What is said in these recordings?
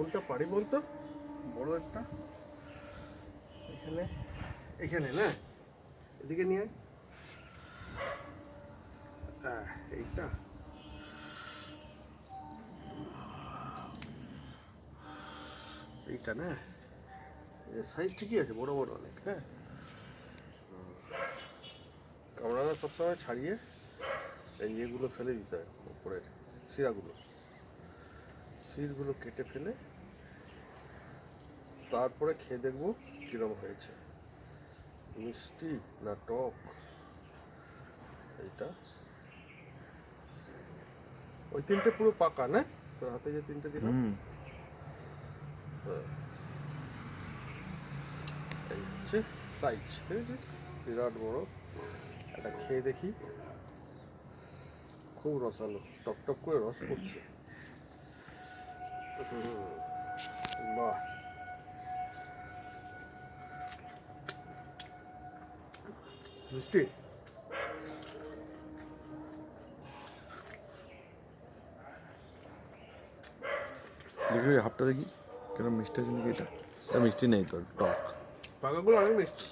কোনটা পারি বলতো? বড় একটা। এখানে এখানে না? এদিকে নিয়ে আয়। আহ, এইটা। এইটা না? সাইজ ঠিকই আছে বড় বড় অনেক হ্যাঁ? হুম। কামড়ানো সবসময় ছাড়িয়ে এই ইয়েগুলো ফেলে দিতে হয় উপরের শিরাগুলো। শিরগুলো কেটে ফেলে তারপরে খেয়ে দেখব কিরম হয়েছে। মিষ্টি না টক? এইটা। ওই তিনটে পুরো পাকা না? তোর হাতে যে তিনটে দিলাম? হুম। হ্যাঁ। এই হচ্ছে সাইজ দেখেছিস বিরাট বড়। এটা খেয়ে দেখি। খুব রসালো টক টক করে রস পড়ছে হুম, বাহ মিষ্টি দেখি ওই হাফটা দেখি কেন মিষ্টি আছে নাকি এটা এটা মিষ্টি নেই তোর টক পাকাগুলো অনেক মিষ্টি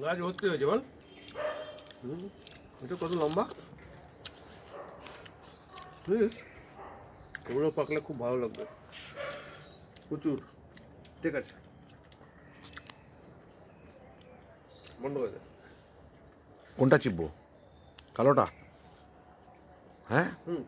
গাছ ভর্তি হয়েছে বল হুম, এটা কত লম্বা বুঝিস এগুলো পাকলে খুব ভালো লাগবে। প্রচুর। ঠিক আছে। বন্ধ দে কোনটা চিপবো? কালোটা? হ্যাঁ? হুম।